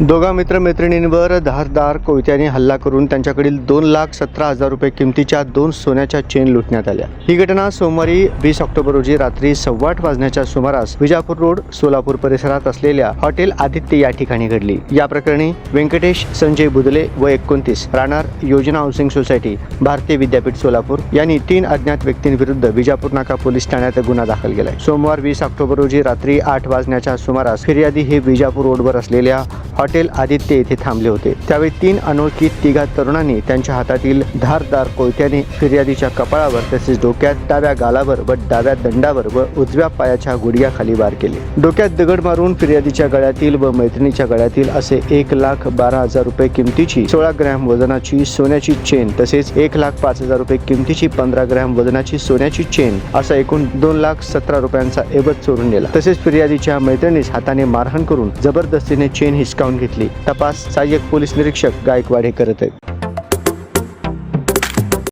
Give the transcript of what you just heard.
दोघा मित्रमैत्रिणींवर धारदार कोयत्याने हल्ला करून त्यांच्याकडील दोन लाख सतरा हजार रुपये किमतीच्या दोन सोन्याच्या चेन लुटण्यात आल्या. ही घटना सोमवारी वीस ऑक्टोबर रोजी रात्री सव्वा आठ वाजण्याच्या सुमारास विजापूर रोड सोलापूर परिसरात असलेल्या हॉटेल आदित्य या ठिकाणी घडली. या प्रकरणी व्यंकटेश संजय बुदले व एकोणतीस राहणार योजना हाऊसिंग सोसायटी भारतीय विद्यापीठ सोलापूर यांनी तीन अज्ञात व्यक्तींविरुद्ध विजापूर नाका पोलीस ठाण्यात गुन्हा दाखल केलाय. सोमवार वीस ऑक्टोबर रोजी रात्री आठ वाजण्याच्या सुमारास फिर्यादी हे विजापूर रोडवर असलेल्या हॉटेल आदित्य येथे थांबले होते. त्यावेळी तीन अनोळखी तिघा तरुणांनी त्यांच्या हातातील धारदार कोयत्याने फिर्यादीच्या कपाळावर तसेच डोक्यात डाव्या गालावर व डाव्या दंडावर व उजव्या पायाच्या गुडघ्याखाली वार केले. डोक्यात दगड मारून फिर्यादीच्या गळ्यातील व मैत्रिणीच्या गळ्यातील असे एक लाख बारा हजार रुपये किमतीची सोळा ग्रॅम वजनाची सोन्याची चेन तसेच एक लाख पाच हजार रुपये किमतीची पंधरा ग्रॅम वजनाची सोन्याची चेन असा एकूण दोन लाख सतरा रुपयांचा एवज चोरून नेला. तसेच फिर्यादीच्या मैत्रिणीस हाताने मारहाण करून जबरदस्तीने चेन हिसकावून घेतली. तपास सहाय्यक पोलीस निरीक्षक गायकवाड हे करत आहेत.